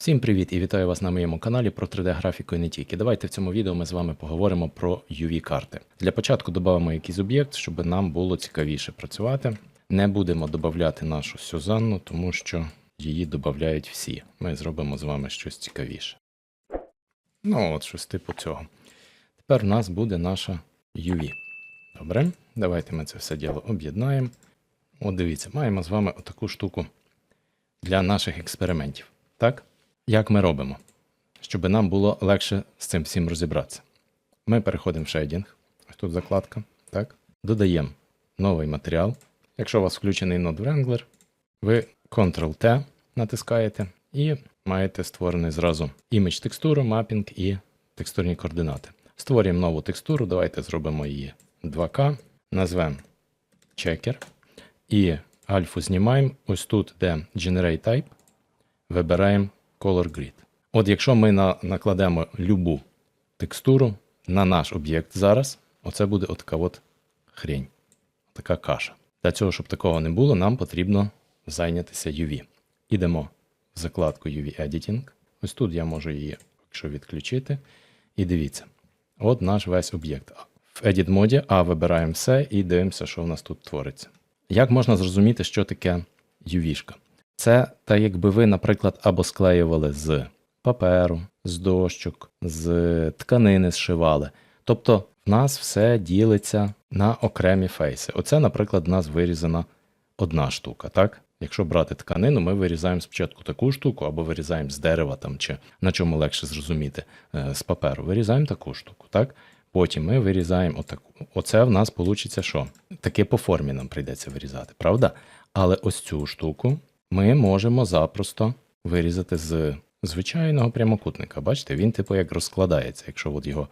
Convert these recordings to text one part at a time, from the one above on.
Всім привіт і вітаю вас на моєму каналі про 3D-графіку і не тільки. Давайте в цьому відео ми з вами поговоримо про UV-карти. Для початку додамо якийсь об'єкт, щоб нам було цікавіше працювати. Не будемо додати нашу Сюзанну, тому що її додають всі. Ми зробимо з вами щось цікавіше. Ну, от щось типу цього. Тепер у нас буде наша UV. Добре, давайте ми це все діло об'єднаємо. От дивіться, маємо з вами отаку штуку для наших експериментів. Так? Як ми робимо? Щоб нам було легше з цим всім розібратися. Ми переходимо в шейдінг. Ось тут закладка. Так? Додаємо новий матеріал. Якщо у вас включений нод Wrangler, ви Ctrl-T натискаєте і маєте створений зразу імідж текстуру, мапінг і текстурні координати. Створюємо нову текстуру, давайте зробимо її 2К, назвемо checker і альфу знімаємо. Ось тут, де Generate Type, вибираємо Color Grid. От якщо ми на, накладемо любу текстуру на наш об'єкт зараз, оце буде отака от хрень, така каша. Для цього, щоб такого не було, нам потрібно зайнятися UV. Ідемо в закладку UV Editing. Ось тут я можу її якщо відключити. І дивіться, от наш весь об'єкт. В Edit моді А вибираємо все і дивимося, що в нас тут твориться. Як можна зрозуміти, що таке UV-шка? Це так, якби ви, наприклад, або склеювали з паперу, з дощок, з тканини зшивали. Тобто в нас все ділиться на окремі фейси. Оце, наприклад, в нас вирізана одна штука. так? Якщо брати тканину, ми вирізаємо спочатку таку штуку, або вирізаємо з дерева там, чи на чому легше зрозуміти е, з паперу. Вирізаємо таку штуку, так? Потім ми вирізаємо отаку. Оце в нас вийде що? Таке по формі нам прийдеться вирізати, правда? Але ось цю штуку ми можемо запросто вирізати з звичайного прямокутника. Бачите, він типу як розкладається. Якщо от його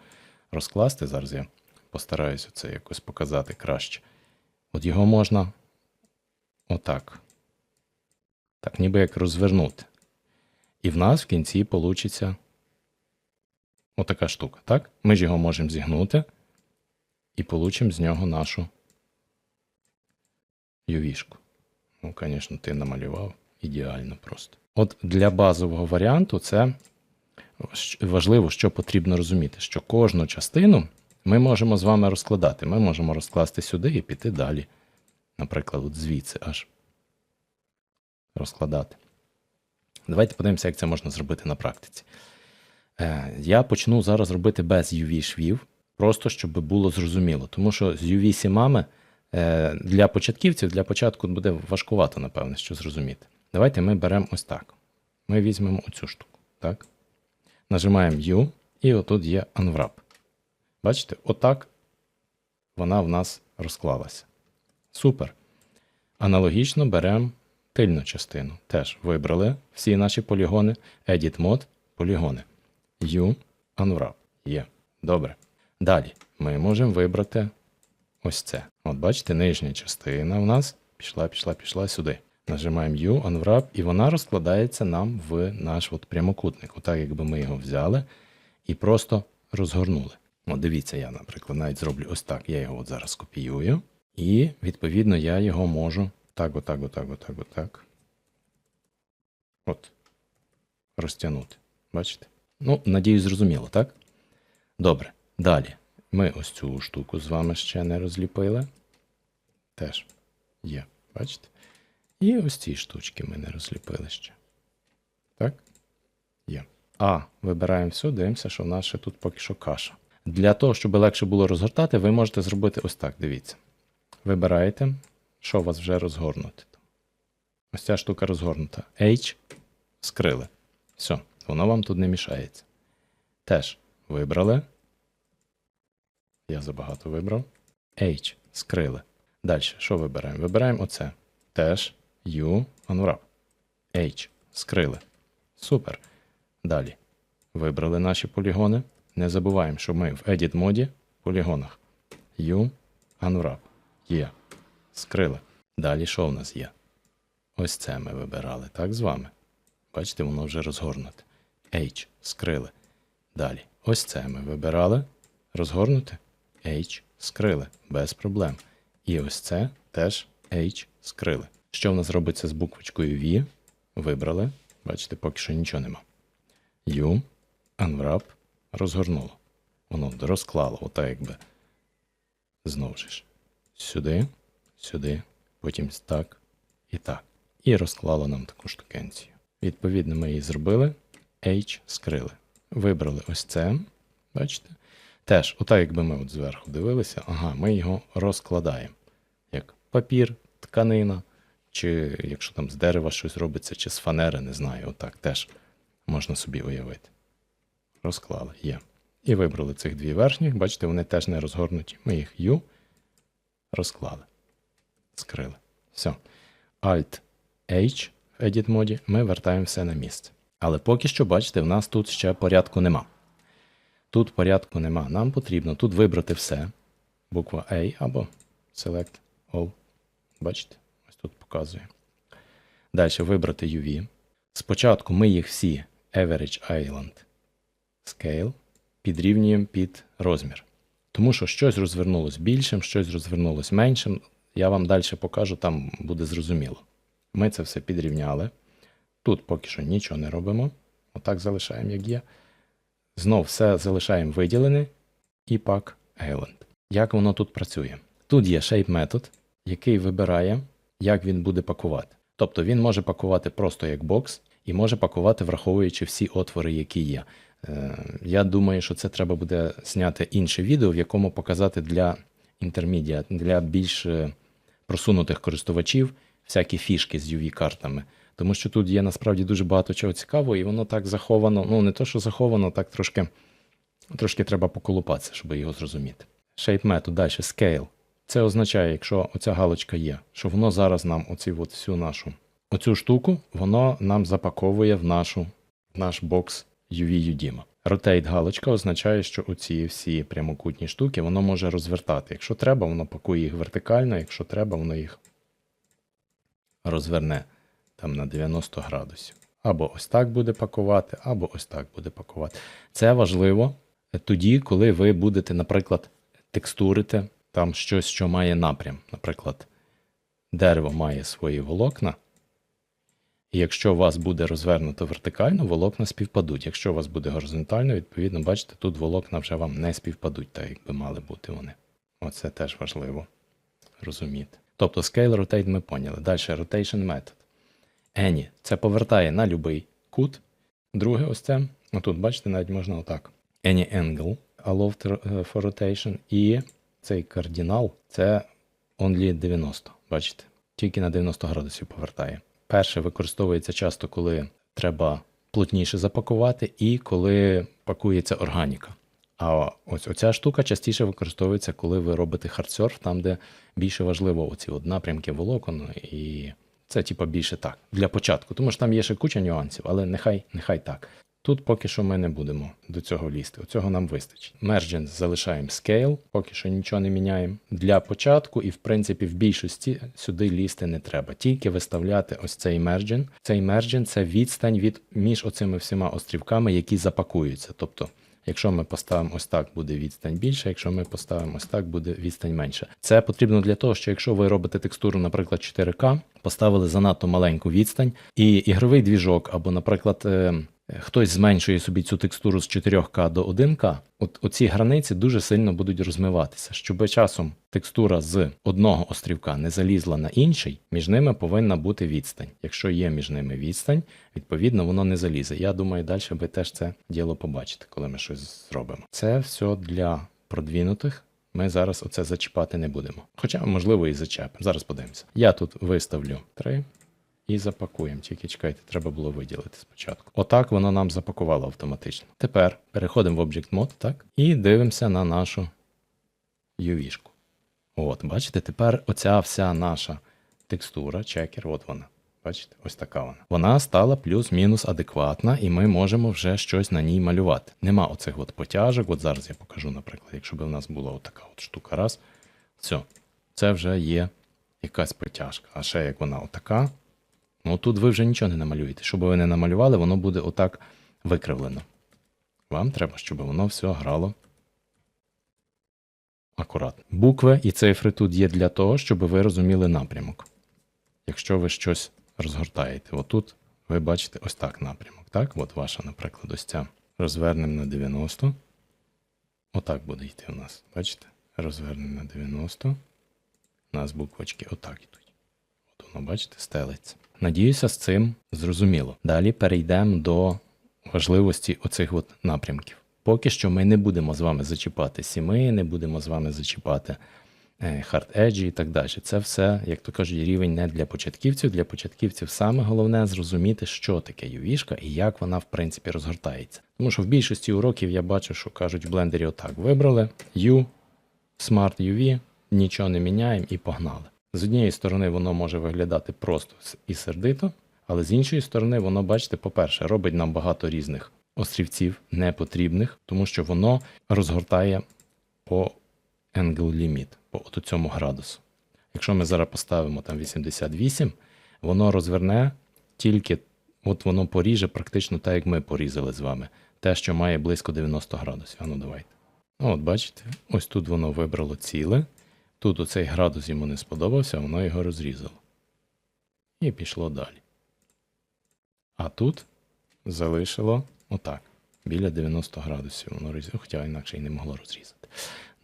розкласти, зараз я постараюся це якось показати краще. От його можна отак. Так, ніби як розвернути. І в нас в кінці вийде отака штука, так? Ми ж його можемо зігнути і получимо з нього нашу ювішку. Ну, звісно, ти намалював ідеально просто. От для базового варіанту це важливо, що потрібно розуміти, що кожну частину ми можемо з вами розкладати. Ми можемо розкласти сюди і піти далі. Наприклад, от звідси аж розкладати. Давайте подивимося, як це можна зробити на практиці. Е, Я почну зараз робити без UV-швів, просто щоб було зрозуміло. Тому що з UV-сімами для початківців, для початку буде важкувато, напевне, що зрозуміти. Давайте ми беремо ось так. Ми візьмемо оцю штуку. так? Нажимаємо U, і отут є Unwrap. Бачите, отак вона в нас розклалася. Супер. Аналогічно беремо тильну частину. Теж вибрали всі наші полігони. Edit Mode, полігони. U, Unwrap. Є. Добре. Далі ми можемо вибрати ось це. От бачите, нижня частина в нас пішла, пішла, пішла сюди. Нажимаємо U, Unwrap, і вона розкладається нам в наш от прямокутник. Отак, якби ми його взяли і просто розгорнули. От дивіться, я, наприклад, навіть зроблю ось так. Я його от зараз копіюю. І, відповідно, я його можу так, отак, отак, отак, отак. От. Розтягнути. Бачите? Ну, надіюсь, зрозуміло, так? Добре. Далі. Ми ось цю штуку з вами ще не розліпили. Теж є. Бачите? І ось ці штучки ми не розліпили ще. Так? Є. А, вибираємо все, дивимося, що в нас ще тут поки що каша. Для того, щоб легше було розгортати, ви можете зробити ось так. Дивіться. Вибираєте, що у вас вже розгорнуте. Ось ця штука розгорнута. H скрили. Все, воно вам тут не мішається. Теж вибрали. Я забагато вибрав. H скрили. Далі, що вибираємо? Вибираємо оце. Теж U Unwrap. H скрили. Супер. Далі. Вибрали наші полігони. Не забуваємо, що ми в Edit моді полігонах. U Unwrap. Є. Скрили. Далі що в нас є? Ось це ми вибирали, так з вами. Бачите, воно вже розгорнуте. H скрили. Далі. Ось це ми вибирали. Розгорнути. H скрили. Без проблем. І ось це теж H скрили. Що в нас робиться з буквочкою V? Вибрали. Бачите, поки що нічого нема. U, Unwrap, розгорнуло. Воно розклало, отак якби. Знову ж. Сюди, сюди, потім так і так. І розклало нам таку штукенцію. Відповідно, ми її зробили. H скрили. Вибрали ось це. Бачите? Теж, отак, якби ми от зверху дивилися, ага, ми його розкладаємо. Як папір, тканина, чи якщо там з дерева щось робиться, чи з фанери, не знаю, отак теж можна собі уявити. Розклали, є. І вибрали цих дві верхніх, бачите, вони теж не розгорнуті. Ми їх U розклали. Скрили. Все. Alt H в Edit моді ми вертаємо все на місце. Але поки що, бачите, в нас тут ще порядку нема. Тут порядку нема. Нам потрібно тут вибрати все. Буква A або Select All. Бачите? Ось тут показує. Далі вибрати UV. Спочатку ми їх всі Average Island Scale підрівнюємо під розмір. Тому що щось розвернулось більшим, щось розвернулось меншим. Я вам далі покажу, там буде зрозуміло. Ми це все підрівняли. Тут поки що нічого не робимо. Отак залишаємо, як є. Знов все залишаємо виділене і пак Island. Як воно тут працює? Тут є shape метод, який вибирає, як він буде пакувати. Тобто він може пакувати просто як бокс і може пакувати, враховуючи всі отвори, які є. Е, Я думаю, що це треба буде зняти інше відео, в якому показати для інтермедіа, для більш е, просунутих користувачів всякі фішки з UV-картами. Тому що тут є насправді дуже багато чого цікавого, і воно так заховано. Ну, не то, що заховано, так трошки, трошки треба поколупатися, щоб його зрозуміти. Shape метод, далі scale. Це означає, якщо оця галочка є, що воно зараз нам оці от всю нашу оцю штуку, воно нам запаковує в нашу, наш бокс UV UDIMA. Rotate галочка означає, що оці всі прямокутні штуки воно може розвертати. Якщо треба, воно пакує їх вертикально, якщо треба, воно їх розверне там на 90 градусів. Або ось так буде пакувати, або ось так буде пакувати. Це важливо тоді, коли ви будете, наприклад, текстурити там щось, що має напрям. Наприклад, дерево має свої волокна. І якщо у вас буде розвернуто вертикально, волокна співпадуть. Якщо у вас буде горизонтально, відповідно, бачите, тут волокна вже вам не співпадуть, так як би мали бути вони. Оце теж важливо розуміти. Тобто scale rotate ми поняли. Далі rotation метод. Any це повертає на будь-який кут. Друге, ось це. Отут, бачите, навіть можна отак. Any angle allow for rotation. І цей кардинал це only 90. Бачите? Тільки на 90 градусів повертає. Перше використовується часто, коли треба плотніше запакувати, і коли пакується органіка. А ось оця штука частіше використовується, коли ви робите хардсерф, там, де більше важливо оці от напрямки волокон, і це типа більше так. Для початку. Тому що там є ще куча нюансів, але нехай, нехай так. Тут поки що ми не будемо до цього лізти. Оцього нам вистачить. Mergence залишаємо scale, поки що нічого не міняємо. Для початку, і в принципі в більшості сюди лізти не треба. Тільки виставляти ось цей mergent. Цей mergent – це відстань від між оцими всіма острівками, які запакуються. Тобто, якщо ми поставимо ось так, буде відстань більше, якщо ми поставимо ось так, буде відстань менше. Це потрібно для того, що якщо ви робите текстуру, наприклад, 4К, поставили занадто маленьку відстань, і ігровий двіжок, або, наприклад, е, хтось зменшує собі цю текстуру з 4К до 1К, от оці границі дуже сильно будуть розмиватися. Щоб часом текстура з одного острівка не залізла на інший, між ними повинна бути відстань. Якщо є між ними відстань, відповідно воно не залізе. Я думаю, далі ви теж це діло побачите, коли ми щось зробимо. Це все для продвинутих. Ми зараз оце зачіпати не будемо. Хоча, можливо, і зачепимо. Зараз подивимося. Я тут виставлю 3 і запакуємо. Тільки чекайте, треба було виділити спочатку. Отак воно нам запакувало автоматично. Тепер переходимо в Object Mode, так? І дивимося на нашу UV-шку. От, бачите, тепер оця вся наша текстура, чекер, от вона. Бачите, ось така вона. Вона стала плюс-мінус адекватна, і ми можемо вже щось на ній малювати. Нема оцих от потяжок. От зараз я покажу, наприклад, якщо б у нас була отака от штука, раз. Все, це вже є якась потяжка. А ще як вона отака. Ну тут ви вже нічого не намалюєте. Щоб ви не намалювали, воно буде отак викривлено. Вам треба, щоб воно все грало акуратно. Букви і цифри тут є для того, щоб ви розуміли напрямок. Якщо ви щось розгортаєте, отут ви бачите ось так напрямок. Так, от ваша, наприклад, ось ця. Розвернемо на 90. Отак буде йти у нас. Бачите? Розвернемо на 90. У нас буквочки отак йдуть. Воно, бачите, стелиться. Надіюся, з цим зрозуміло. Далі перейдемо до важливості оцих от напрямків. Поки що ми не будемо з вами зачіпати сіми, не будемо з вами зачіпати е, hard edge і так далі. Це все, як то кажуть, рівень не для початківців. Для початківців саме головне зрозуміти, що таке UV і як вона в принципі розгортається. Тому що в більшості уроків я бачу, що кажуть в блендері отак: вибрали U, Smart UV, нічого не міняємо і погнали. З однієї сторони, воно може виглядати просто і сердито, але з іншої сторони, воно, бачите, по-перше, робить нам багато різних острівців непотрібних, тому що воно розгортає по angle limit, по от цьому градусу. Якщо ми зараз поставимо там 88, воно розверне тільки, от воно поріже практично так, як ми порізали з вами. Те, що має близько 90 градусів. А ну давайте. Ну, от бачите, ось тут воно вибрало ціле. Тут оцей градус йому не сподобався, воно його розрізало. І пішло далі. А тут залишило отак. Біля 90 градусів воно розрізало, хоча інакше і не могло розрізати.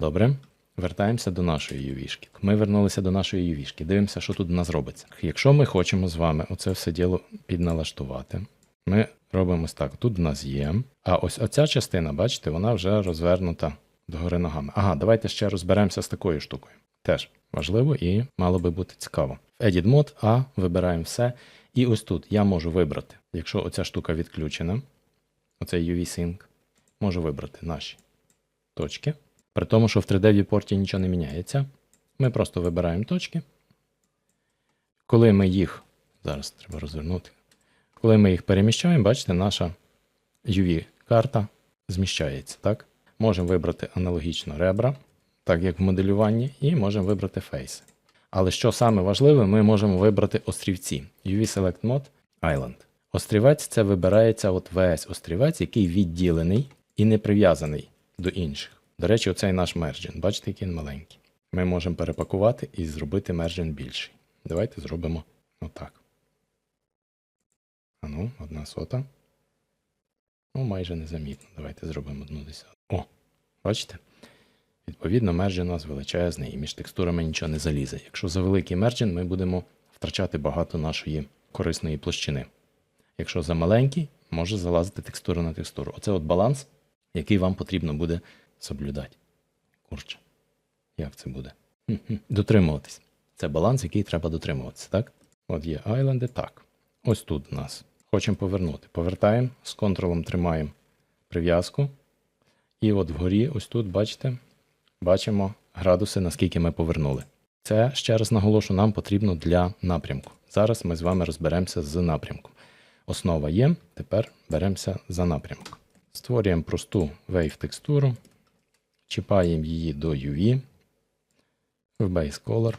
Добре. Вертаємося до нашої ювішки. Ми вернулися до нашої ювішки. Дивимося, що тут у нас робиться. Якщо ми хочемо з вами оце все діло підналаштувати, ми робимо ось так. Тут в нас є. А ось оця частина, бачите, вона вже розвернута догори ногами. Ага, давайте ще розберемося з такою штукою. Теж важливо і мало би бути цікаво. В Edit Mode, А, вибираємо все. І ось тут я можу вибрати, якщо оця штука відключена, оцей UV Sync, можу вибрати наші точки. При тому, що в 3D віпорті нічого не міняється. Ми просто вибираємо точки. Коли ми їх, зараз треба розвернути. Коли ми їх переміщаємо, бачите, наша UV-карта зміщається. Так? Можемо вибрати аналогічно ребра, так як в моделюванні, і можемо вибрати фейси. Але що саме важливе, ми можемо вибрати острівці. UV Select Mode Island. Острівець це вибирається от весь острівець, який відділений і не прив'язаний до інших. До речі, оцей наш мерджин. Бачите, який він маленький. Ми можемо перепакувати і зробити мерджин більший. Давайте зробимо отак. А ну, одна сота. Ну, майже незамітно. Давайте зробимо одну десяту. О, бачите? Відповідно, мерджин у нас величезний і між текстурами нічого не залізе. Якщо за великий мерджин, ми будемо втрачати багато нашої корисної площини. Якщо за маленький, може залазити текстура на текстуру. Оце от баланс, який вам потрібно буде соблюдати. Курче, як це буде? Дотримуватись. Це баланс, який треба дотримуватися, так? От є айленди, так. Ось тут у нас. Хочемо повернути. Повертаємо, з контролем тримаємо прив'язку. І от вгорі, ось тут, бачите, бачимо градуси, наскільки ми повернули. Це, ще раз наголошу, нам потрібно для напрямку. Зараз ми з вами розберемося з напрямком. Основа є, тепер беремося за напрямок. Створюємо просту wave текстуру, чіпаємо її до UV в Base Color,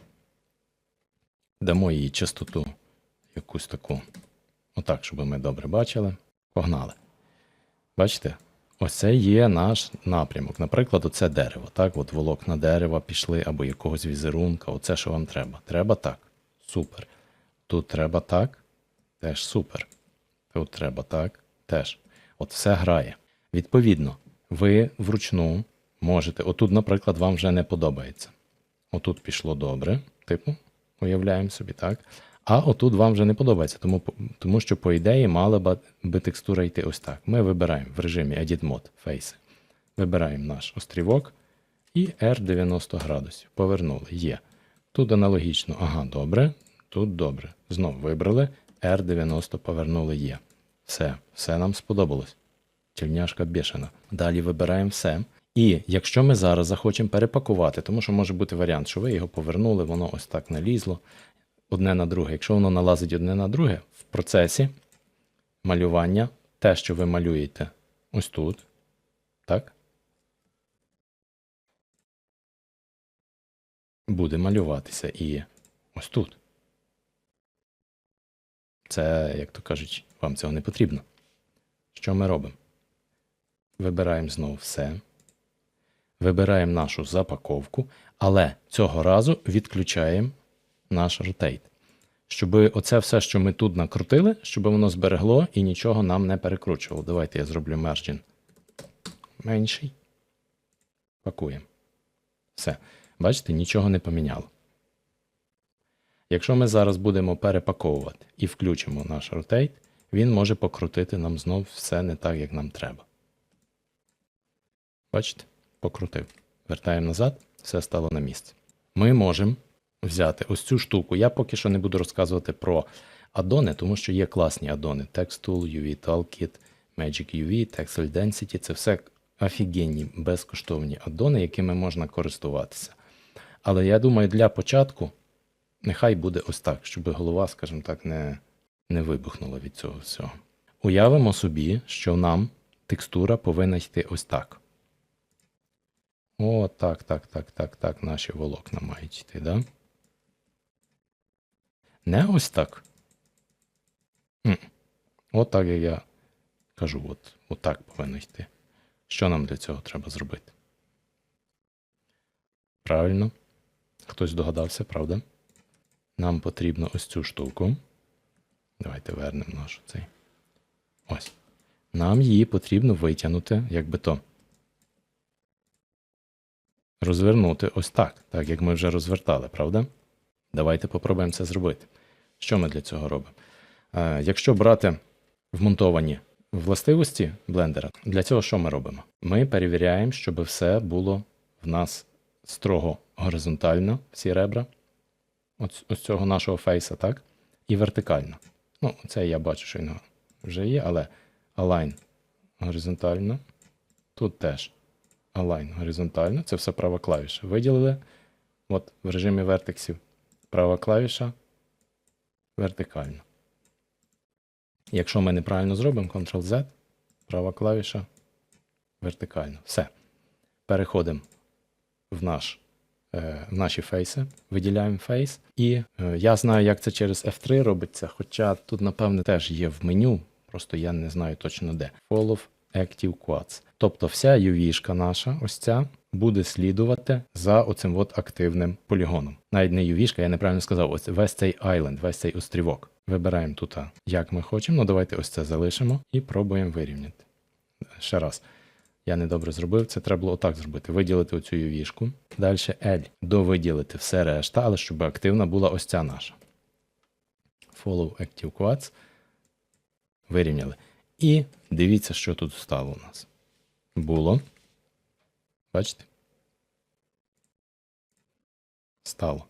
дамо їй частоту якусь таку, отак, щоб ми добре бачили. Погнали. Бачите? Ось це є наш напрямок. Наприклад, оце дерево. Так, от волокна дерева пішли або якогось візерунка. Оце що вам треба. Треба так. Супер. Тут треба так. Теж супер. Тут треба так. Теж. От все грає. Відповідно, ви вручну можете. Отут, наприклад, вам вже не подобається. Отут пішло добре. Типу, уявляємо собі, так. А отут вам вже не подобається, тому, тому що, по ідеї, мала би текстура йти ось так. Ми вибираємо в режимі Edit Mode Face. Вибираємо наш острівок і R90 градусів. Повернули. Є. Тут аналогічно. Ага, добре. Тут добре. Знов вибрали. R90 повернули є. Все, все нам сподобалось. Черняшка бешена. Далі вибираємо все. І якщо ми зараз захочемо перепакувати, тому що може бути варіант, що ви його повернули, воно ось так налізло одне на друге. Якщо воно налазить одне на друге, в процесі малювання, те, що ви малюєте ось тут, так? Буде малюватися і ось тут. Це, як то кажуть, вам цього не потрібно. Що ми робимо? Вибираємо знову все. Вибираємо нашу запаковку, але цього разу відключаємо наш rotate. щоб оце все, що ми тут накрутили, щоб воно зберегло і нічого нам не перекручувало. Давайте я зроблю margin менший. Пакуємо. Все. Бачите, нічого не поміняло. Якщо ми зараз будемо перепаковувати і включимо наш rotate, він може покрутити нам знов все не так, як нам треба. Бачите? Покрутив. Вертаємо назад, все стало на місце. Ми можемо взяти ось цю штуку. Я поки що не буду розказувати про адони, тому що є класні адони. Textool, UV Toolkit, Magic UV, Texel Density це все офігенні безкоштовні адони, якими можна користуватися. Але я думаю, для початку нехай буде ось так, щоб голова, скажімо так, не, не вибухнула від цього всього. Уявимо собі, що нам текстура повинна йти ось так. О, так, так, так, так, так, наші волокна мають йти, да? Не ось так. М. От так, як я кажу, от, от так повинно йти. Що нам для цього треба зробити? Правильно. Хтось догадався, правда? Нам потрібно ось цю штуку. Давайте вернемо наш цей. Ось. Нам її потрібно витягнути, як би то. Розвернути ось так, так як ми вже розвертали, правда? Давайте попробуємо це зробити. Що ми для цього робимо? Е, якщо брати вмонтовані властивості блендера, для цього що ми робимо? Ми перевіряємо, щоб все було в нас строго горизонтально, всі ребра, ось, цього нашого фейса, так? І вертикально. Ну, це я бачу, що він вже є, але align горизонтально. Тут теж align горизонтально. Це все права клавіша. Виділили. От в режимі вертексів права клавіша вертикально. Якщо ми неправильно зробимо, Ctrl-Z, права клавіша вертикально. Все. Переходимо в, наш, е, в наші фейси, виділяємо фейс. І е, я знаю, як це через F3 робиться, хоча тут, напевне, теж є в меню, просто я не знаю точно де. Follow Active Quads. Тобто вся UV-шка наша, ось ця, буде слідувати за оцим от активним полігоном. Навіть не UV-шка, я неправильно сказав, ось весь цей island, весь цей острівок. Вибираємо тут, як ми хочемо. Ну, давайте ось це залишимо і пробуємо вирівняти. Ще раз. Я недобре зробив, це треба було отак зробити. Виділити оцю UV-шку. Далі L. Довиділити все решта, але щоб активна була ось ця наша. Follow Active Quads. Вирівняли. І дивіться, що тут стало у нас. Було. Бачите? Стало.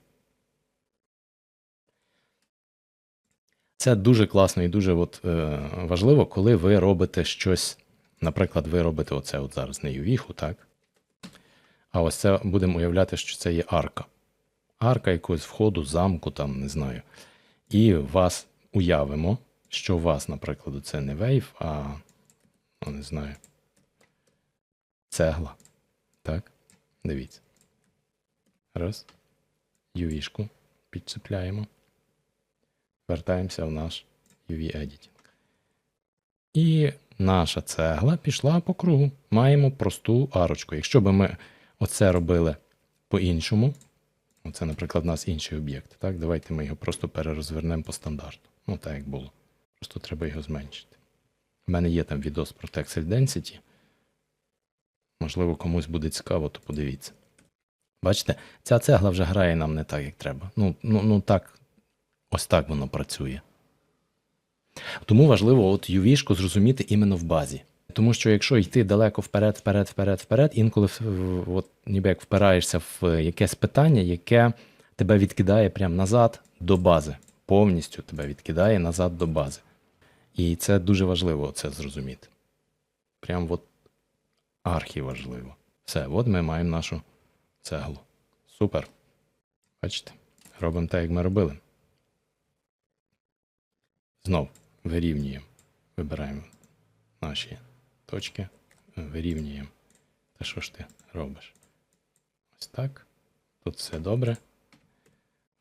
Це дуже класно і дуже от, е, важливо, коли ви робите щось. Наприклад, ви робите оце от зараз не ювіху, так? А ось це будемо уявляти, що це є арка. Арка якогось входу, замку, там, не знаю. І вас уявимо, що у вас, наприклад, це не вейв, а ну, не знаю. Цегла. Так? Дивіться. Раз. UV-шку підцепляємо. Вертаємося в наш UV Editing. І наша цегла пішла по кругу. Маємо просту арочку. Якщо б ми оце робили по-іншому, оце, наприклад, у нас інший об'єкт. Так, давайте ми його просто перерозвернемо по стандарту. Ну, так як було. Просто треба його зменшити. У мене є там відос про Texel Density. Можливо, комусь буде цікаво, то подивіться. Бачите, ця цегла вже грає нам не так, як треба. Ну, ну, ну так, ось так воно працює. Тому важливо от UV-шку зрозуміти іменно в базі. Тому що якщо йти далеко вперед, вперед, вперед, вперед, інколи от, ніби як впираєшся в якесь питання, яке тебе відкидає прямо назад до бази. Повністю тебе відкидає назад до бази. І це дуже важливо це зрозуміти. Прям от архіважливо. Все, от ми маємо нашу цеглу. Супер. Бачите? Робимо так, як ми робили. Знов вирівнюємо. Вибираємо наші точки, вирівнюємо. Та що ж ти робиш? Ось так. Тут все добре.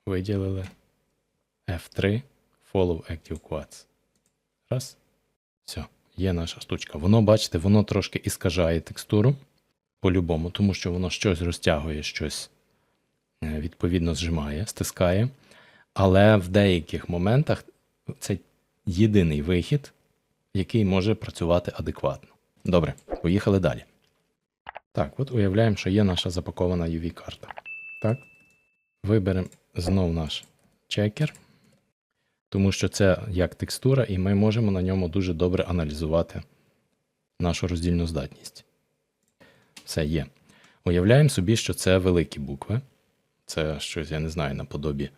Виділили. F3. Follow Active Quads. Раз. Все, є наша штучка. Воно, бачите, воно трошки іскажає текстуру по-любому, тому що воно щось розтягує, щось е, відповідно зжимає, стискає. Але в деяких моментах це єдиний вихід, який може працювати адекватно. Добре, поїхали далі. Так, от уявляємо, що є наша запакована UV-карта. Так. Виберемо знов наш чекер, тому що це як текстура, і ми можемо на ньому дуже добре аналізувати нашу роздільну здатність. Все є. Уявляємо собі, що це великі букви. Це щось, я не знаю, наподобі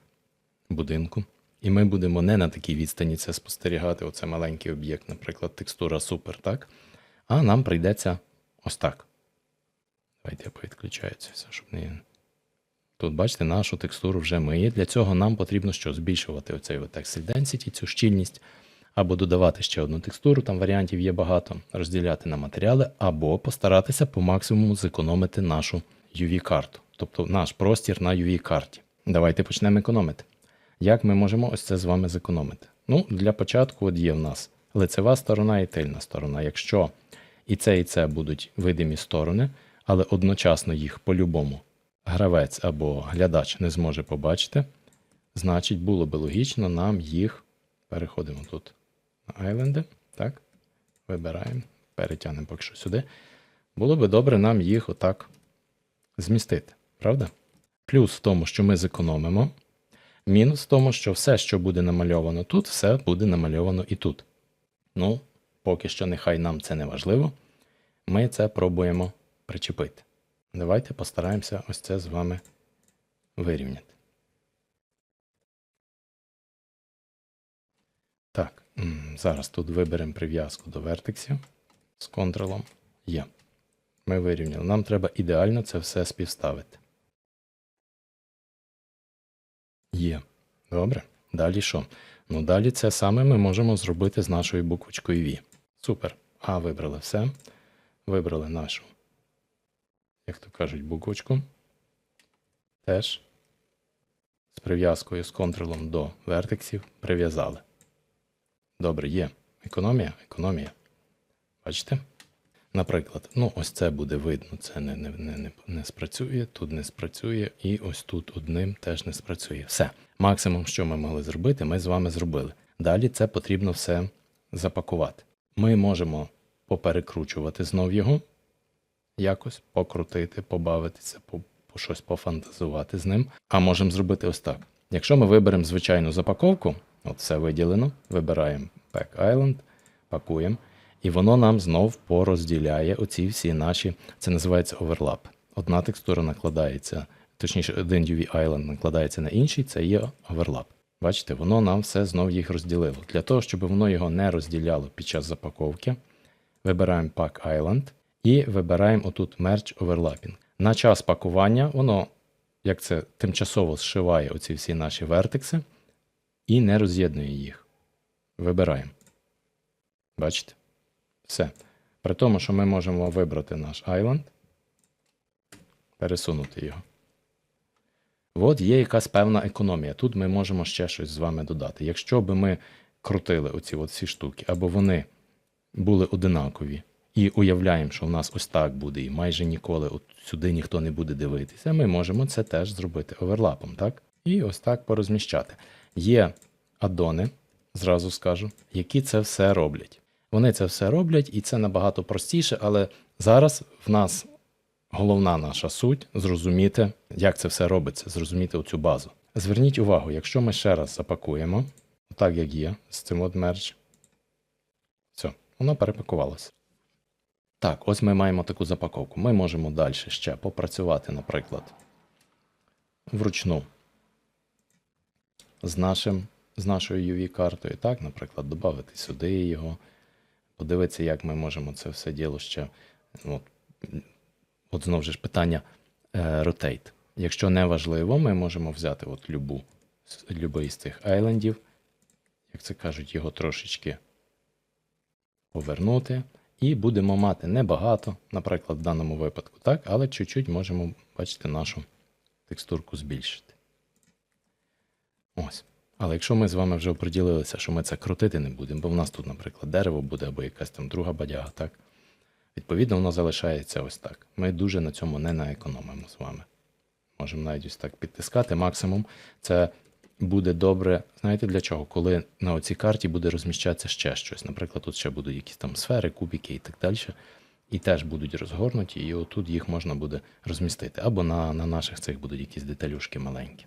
будинку. І ми будемо не на такій відстані це спостерігати. Оце маленький об'єкт, наприклад, текстура супер, так? А нам прийдеться ось так. Давайте я повідключаю це все, щоб не. Тут, бачите, нашу текстуру вже миє. Для цього нам потрібно що? Збільшувати оцей Texel Density, цю щільність, або додавати ще одну текстуру, там варіантів є багато, розділяти на матеріали, або постаратися по максимуму зекономити нашу UV-карту, тобто наш простір на UV-карті. Давайте почнемо економити. Як ми можемо ось це з вами зекономити? Ну, для початку от є в нас лицева сторона і тильна сторона. Якщо і це, і це будуть видимі сторони, але одночасно їх по-любому гравець або глядач не зможе побачити, значить було би логічно нам їх переходимо тут на айленди, так? Вибираємо, перетягнемо поки що сюди. Було би добре нам їх отак змістити, правда? Плюс в тому, що ми зекономимо. Мінус в тому, що все, що буде намальовано тут, все буде намальовано і тут. Ну, поки що нехай нам це не важливо. Ми це пробуємо причепити. Давайте постараємося ось це з вами вирівняти. Так, зараз тут виберемо прив'язку до вертексів з контролом. Є. Ми вирівняли. Нам треба ідеально це все співставити. Є. Добре. Далі що? Ну, далі це саме ми можемо зробити з нашою буквочкою V. Супер. А, вибрали все. Вибрали нашу, як то кажуть, буквочку. Теж з прив'язкою з контролом до вертексів прив'язали. Добре, є. Економія, економія. Бачите? Наприклад, ну ось це буде видно, це не, не, не, не, спрацює, тут не спрацює, і ось тут одним теж не спрацює. Все. Максимум, що ми могли зробити, ми з вами зробили. Далі це потрібно все запакувати. Ми можемо поперекручувати знов його, якось покрутити, побавитися, по, по щось пофантазувати з ним. А можемо зробити ось так. Якщо ми виберемо звичайну запаковку, от все виділено, вибираємо Pack Island, пакуємо. І воно нам знов порозділяє оці всі наші, це називається оверлап. Одна текстура накладається, точніше, один UV Island накладається на інший, це є оверлап. Бачите, воно нам все знов їх розділило. Для того, щоб воно його не розділяло під час запаковки, вибираємо Pack Island і вибираємо отут Merge Overlapping. На час пакування воно, як це тимчасово зшиває оці всі наші вертекси і не роз'єднує їх. Вибираємо. Бачите? Все. При тому, що ми можемо вибрати наш Island, пересунути його. От є якась певна економія. Тут ми можемо ще щось з вами додати. Якщо би ми крутили оці от всі штуки, або вони були одинакові, і уявляємо, що в нас ось так буде, і майже ніколи от сюди ніхто не буде дивитися, ми можемо це теж зробити оверлапом, так? І ось так порозміщати. Є аддони, зразу скажу, які це все роблять. Вони це все роблять, і це набагато простіше, але зараз в нас головна наша суть зрозуміти, як це все робиться, зрозуміти оцю базу. Зверніть увагу, якщо ми ще раз запакуємо, так як є, з цим от мерч, все, воно перепакувалося. Так, ось ми маємо таку запаковку. Ми можемо далі ще попрацювати, наприклад, вручну з, нашим, з нашою UV-картою. Так, наприклад, додати сюди його подивитися, як ми можемо це все діло ще. От, от знову ж питання е, rotate. Якщо не важливо, ми можемо взяти от любу, любий з цих айлендів, як це кажуть, його трошечки повернути. І будемо мати небагато, наприклад, в даному випадку, так, але чуть-чуть можемо, бачити, нашу текстурку збільшити. Ось. Але якщо ми з вами вже оприділилися, що ми це крутити не будемо, бо в нас тут, наприклад, дерево буде або якась там друга бадяга, так? Відповідно, воно залишається ось так. Ми дуже на цьому не наекономимо з вами. Можемо навіть ось так підтискати. Максимум це буде добре, знаєте для чого? Коли на оцій карті буде розміщатися ще щось. Наприклад, тут ще будуть якісь там сфери, кубики і так далі. І теж будуть розгорнуті, і отут їх можна буде розмістити. Або на, на наших цих будуть якісь деталюшки маленькі.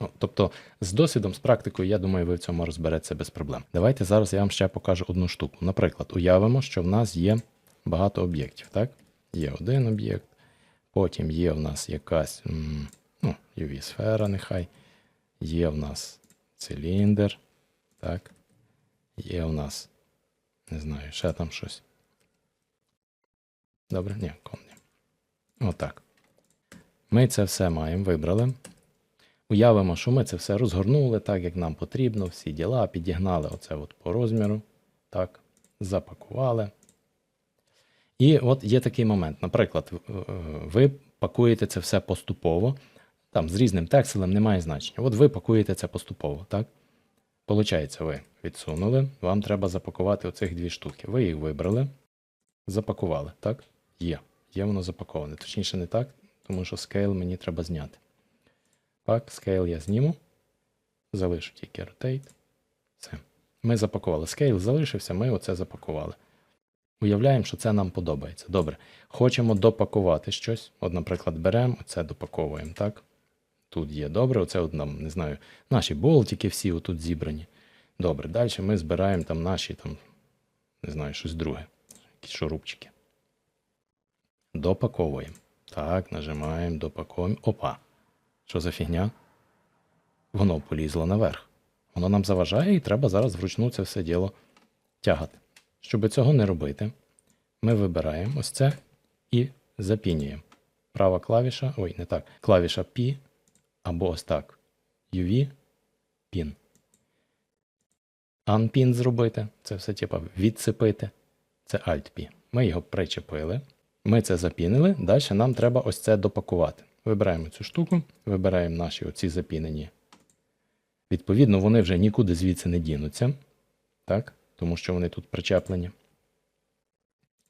Ну, тобто, з досвідом, з практикою, я думаю, ви в цьому розберетеся без проблем. Давайте зараз я вам ще покажу одну штуку. Наприклад, уявимо, що в нас є багато об'єктів, так? Є один об'єкт, потім є в нас якась ну, UV-сфера, нехай, є в нас циліндр, так? Є в нас, не знаю, ще там щось. Добре, ні, кон ні. Отак. Ми це все маємо, вибрали. Уявимо, що ми це все розгорнули так, як нам потрібно, всі діла, підігнали оце от по розміру. Так, запакували. І от є такий момент. Наприклад, ви пакуєте це все поступово, там з різним текстилем немає значення. От ви пакуєте це поступово, так? Получається, ви відсунули, вам треба запакувати оцих дві штуки. Ви їх вибрали, запакували, так? Є. Є воно запаковане. Точніше, не так, тому що scale мені треба зняти. Так, scale я зніму. Залишу тільки rotate. Все. Ми запакували. Scale залишився, ми оце запакували. Уявляємо, що це нам подобається. Добре. Хочемо допакувати щось. От, наприклад, беремо, оце допаковуємо, так? Тут є добре, оце от нам, не знаю, наші болтики всі отут зібрані. Добре, далі ми збираємо там наші, там, не знаю, щось друге. Якісь шурупчики. Допаковуємо. Так, нажимаємо, допаковуємо. Опа. Що за фігня? Воно полізло наверх. Воно нам заважає, і треба зараз вручну це все діло тягати. Щоб цього не робити, ми вибираємо ось це і запінюємо. Права клавіша, ой, не так, клавіша P або ось так. UV, PIN. Unpin зробити, це все типа відцепити. Це Alt-P. Ми його причепили. Ми це запінили. Далі нам треба ось це допакувати. Вибираємо цю штуку, вибираємо наші оці запінені. Відповідно, вони вже нікуди звідси не дінуться, так? тому що вони тут причеплені.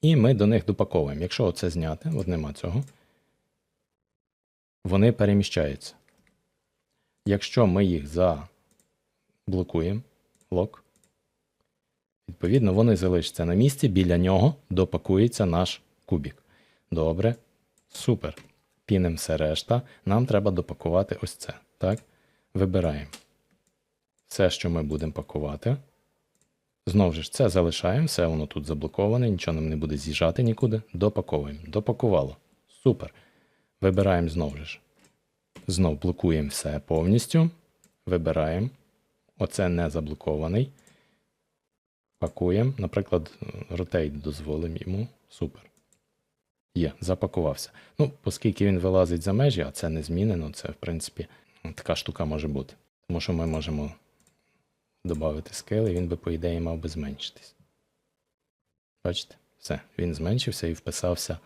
І ми до них допаковуємо. Якщо оце зняти, от нема цього, вони переміщаються. Якщо ми їх заблокуємо, лок, відповідно, вони залишаться на місці, біля нього допакується наш кубік. Добре, супер. Пінем все решта. Нам треба допакувати ось це. Так? Вибираємо все, що ми будемо пакувати. Знову ж це залишаємо, все воно тут заблоковане, нічого нам не буде з'їжджати нікуди. Допаковуємо. Допакувало. Супер. Вибираємо знову ж. Знов блокуємо все повністю. Вибираємо. Оце не заблокований. Пакуємо. Наприклад, rotate дозволимо йому. Супер. Є, запакувався. Ну, оскільки він вилазить за межі, а це не змінено, це, в принципі, така штука може бути. Тому що ми можемо додати скейл, і він би, по ідеї, мав би зменшитись. Бачите? Все, він зменшився і вписався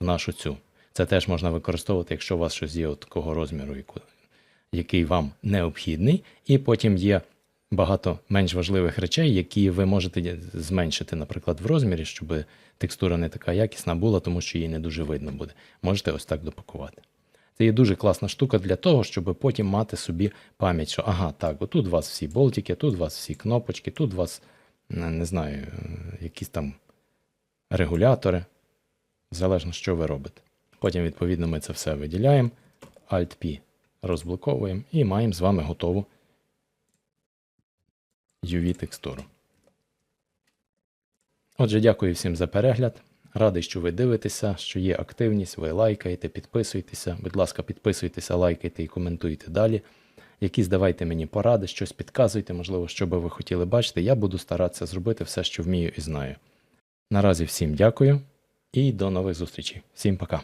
в нашу цю. Це теж можна використовувати, якщо у вас щось є такого розміру, який вам необхідний, і потім є багато менш важливих речей, які ви можете зменшити, наприклад, в розмірі, щоб текстура не така якісна була, тому що її не дуже видно буде. Можете ось так допакувати. Це є дуже класна штука для того, щоб потім мати собі пам'ять, що ага, так, отут у вас всі болтики, тут у вас всі кнопочки, тут у вас, не знаю, е, якісь там регулятори, залежно, що ви робите. Потім, відповідно, ми це все виділяємо, Alt-P розблоковуємо і маємо з вами готову UV-текстуру. Отже, дякую всім за перегляд. Радий, що ви дивитеся, що є активність, ви лайкаєте, підписуйтеся. Будь ласка, підписуйтеся, лайкайте і коментуйте далі. Якісь давайте мені поради, щось підказуйте, можливо, що би ви хотіли бачити. Я буду старатися зробити все, що вмію і знаю. Наразі всім дякую і до нових зустрічей. Всім пока.